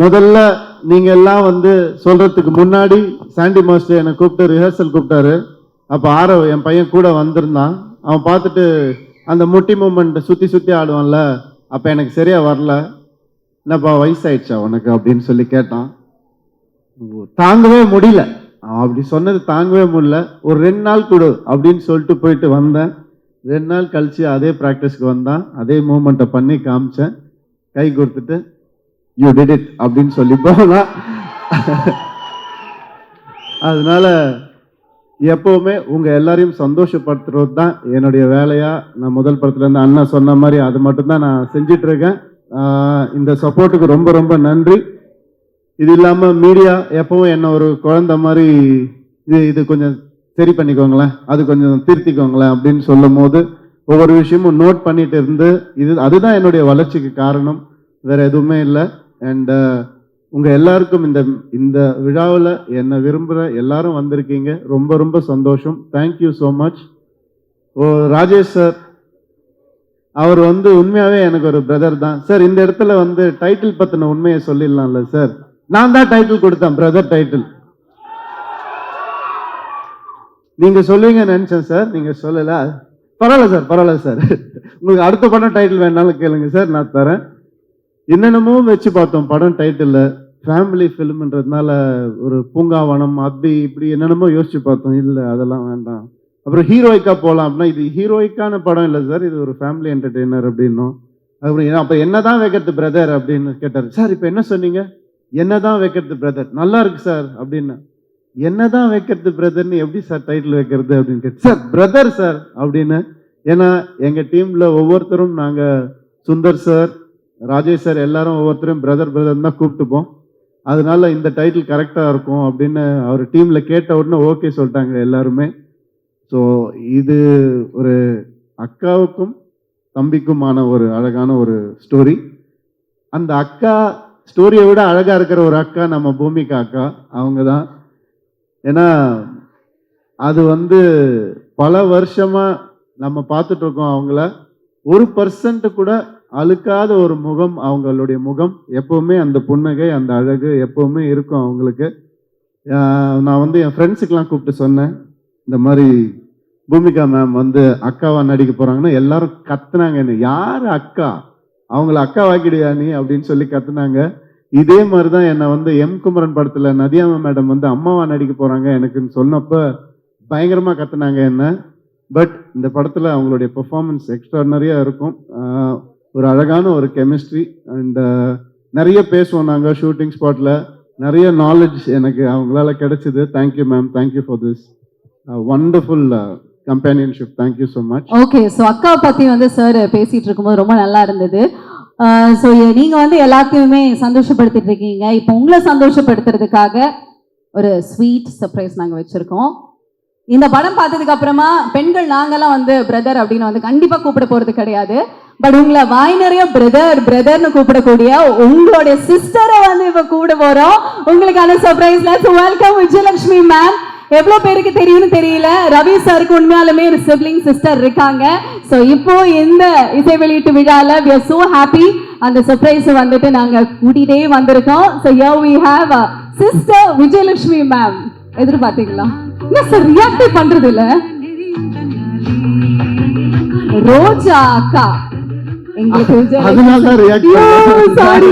முதல்ல நீங்க எல்லாம் வந்து சொல்றதுக்கு முன்னாடி சாண்டி மாஸ்டர் என்னை கூப்பிட்டு ரிஹர்சல் கூப்பிட்டாரு. அப்போ ஆரவ் என் பையன் கூட வந்திருந்தான். அவன் பார்த்துட்டு அந்த முட்டி மூமெண்ட் சுற்றி சுற்றி ஆடுவான்ல அப்போ எனக்கு சரியாக வரல. என்னப்பா வயசாயிடுச்சா உனக்கு அப்படின்னு சொல்லி கேட்டான். தாங்கவே முடியல. அவன் அப்படி சொன்னது தாங்கவே முடியல. ஒரு ரெண்டு நாள் கொடு அப்படின்னு சொல்லிட்டு போயிட்டு வந்தேன். ரெண்டு நாள் கழித்து அதே ப்ராக்டிஸ்க்கு வந்தான். அதே மூமெண்ட்டை பண்ணி காமிச்சேன். கை கொடுத்துட்டு யூ டிட் இட் அப்படின்னு சொல்லி போனா. அதனால எப்பவுமே உங்க எல்லாரையும் சந்தோஷப்படுத்துறது தான் என்னுடைய வேலையா? நான் முதல் படத்துல இருந்து அண்ணா சொன்ன மாதிரி அது மட்டும்தான் நான் செஞ்சிட்டு இருக்கேன் இந்த சப்போர்ட்டுக்கு ரொம்ப ரொம்ப நன்றி. இது இல்லாம மீடியா எப்பவும் என்ன ஒரு குழந்தை மாதிரி இது இது கொஞ்சம் சரி பண்ணிக்கோங்களேன். அது கொஞ்சம் திருத்திக்கோங்களேன் அப்படின்னு சொல்லும் போது ஒவ்வொரு விஷயமும் நோட் பண்ணிட்டு இருந்து இது அதுதான் என்னுடைய வளர்ச்சிக்கு காரணம். வேற எதுவுமே இல்லை. அண்ட் uh, உங்கள் எல்லாருக்கும் இந்த இந்த விழாவில் என்னை விரும்புகிற எல்லாரும் வந்திருக்கீங்க. ரொம்ப ரொம்ப சந்தோஷம். Thank you so much oh Rajesh sir அவர் வந்து உண்மையாகவே எனக்கு ஒரு பிரதர் தான். சார் இந்த இடத்துல வந்து டைட்டில் பற்றின உண்மையை சொல்லிடலாம்ல சார் நான் தான் டைட்டில் கொடுத்தேன் பிரதர் டைட்டில் நீங்க சொல்லுவீங்க நினைச்சேன் சார் நீங்க சொல்லல. பரவாயில்ல சார் பரவாயில்ல சார் உங்களுக்கு அடுத்த படம் டைட்டில் வேணாலும் கேளுங்க சார் நான் தரேன். என்னென்னமோ வச்சு பார்த்தோம். படம் டைட்டில் ஃபேமிலி ஃபிலிம்ன்றதுனால ஒரு பூங்காவனம் அப்படி இப்படி என்னென்னமோ யோசிச்சு பார்த்தோம். இல்லை அதெல்லாம் வேண்டாம். அப்புறம் ஹீரோயிக்காக போகலாம் அப்படின்னா இது ஹீரோயிக்கான படம் இல்லை சார் இது ஒரு ஃபேமிலி என்டர்டெய்னர் அப்படின்னும். அப்புறம் அப்போ என்னதான் வைக்கிறது பிரதர் அப்படின்னு கேட்டார். சார் இப்போ என்ன சொன்னீங்க? என்ன தான் வைக்கிறது பிரதர் நல்லா இருக்கு சார் அப்படின்னு. என்னதான் வைக்கிறது பிரதர்னு எப்படி சார் டைட்டில் வைக்கிறது? அப்படின்னு கேட்டு சார் பிரதர் சார் அப்படின்னு. ஏன்னா எங்கள் டீமில் ஒவ்வொருத்தரும் நாங்கள் சுந்தர் சார் ராஜேஷ் சார் எல்லாரும் ஒவ்வொருத்தரும் பிரதர் பிரதர் தான் கூப்பிட்டுப்போம். அதனால இந்த டைட்டில் கரெக்டாக இருக்கும் அப்படின்னு அவர் டீமில் கேட்ட உடனே ஓகே சொல்லிட்டாங்க எல்லாருமே. ஸோ இது ஒரு அக்காவுக்கும் தம்பிக்குமான ஒரு அழகான ஒரு ஸ்டோரி அந்த அக்கா ஸ்டோரியை விட அழகாக இருக்கிற ஒரு அக்கா நம்ம பூமிகா அக்கா அவங்க தான். ஏன்னா அது வந்து பல வருஷமாக நம்ம பார்த்துட்டு இருக்கோம் அவங்கள. ஒரு பர்சன்ட்டு கூட அழுக்காத ஒரு முகம் அவங்களுடைய முகம் எப்பவுமே அந்த புன்னகை அந்த அழகு எப்பவுமே இருக்கும் அவங்களுக்கு. நான் வந்து என் ஃப்ரெண்ட்ஸுக்கெல்லாம் கூப்பிட்டு சொன்னேன். இந்த மாதிரி பூமிகா மேம் வந்து அக்காவா நடிக்க போகிறாங்கன்னா எல்லாரும் கத்துனாங்க என்ன. யார் அக்கா? அவங்கள அக்கா வாக்கிடுயா நீ? அப்படின்னு சொல்லி கத்துனாங்க. இதே மாதிரி தான் என்னை வந்து எம் குமரன் படத்தில் நதியாமா மேடம் வந்து அம்மாவா நடிக்க போகிறாங்க எனக்குன்னு சொன்னப்போ பயங்கரமாக கத்துனாங்க என்ன. பட் இந்த படத்தில் அவங்களுடைய பெர்ஃபார்மன்ஸ் எக்ஸ்ட்ராடனரியாக இருக்கும். ஒரு அழகான ஒரு கெமிஸ்ட்ரி அண்ட் uh, நிறைய பேசுவோம் நாங்கள் ஷூட்டிங் ஸ்பாட்டில் நிறைய நாலேஜ் எனக்கு அவங்களால கிடைச்சது. Thank you ma'am thank you for this wonderful companionship thank you so much okay so அக்கா பற்றி வந்து சார் பேசிகிட்டு இருக்கும்போது ரொம்ப நல்லா இருந்தது. Uh, ஸோ நீங்கள் வந்து எல்லாத்தையுமே சந்தோஷப்படுத்திட்டு இருக்கீங்க. இப்போ உங்களை சந்தோஷப்படுத்துறதுக்காக ஒரு ஸ்வீட் சர்ப்ரைஸ் நாங்கள் வச்சுருக்கோம். இந்த படம் பார்த்ததுக்கு அப்புறமா பெண்கள் நாங்கெல்லாம் வந்து பிரதர் அப்படின்னு வந்து கண்டிப்பாக கூப்பிட போகிறது கிடையாது. பட் உங்களை வாய் நிறைய பிரதர் பிரதர்னு கூப்பிடக்கூடிய உங்களுடைய சிஸ்டரை வந்து இப்ப கூப்பிட போறோம் உங்களுக்கான சர்ப்ரைஸ்ல வெல்கம் விஜயலட்சுமி மேம் எவ்வளவு பேருக்கு தெரியும்னு தெரியல. ரவி சாருக்கு உண்மையாலுமே ஒரு சிப்ளிங் சிஸ்டர் இருக்காங்க. சோ இப்போ இந்த இசை வெளியீட்டு விழால we are so happy. அந்த சர்ப்ரைஸ் வந்துட்டு நாங்க கூட்டிட்டே வந்திருக்கோம். Here we have a sister Vijayalakshmi ma'am எதிர்பார்த்தீங்களா? என்ன சார் ரியாக்ட் பண்றது இல்ல ரோஜா அக்கா. எங்களுக்கு அதனால தான் react பண்ணேன். சாரி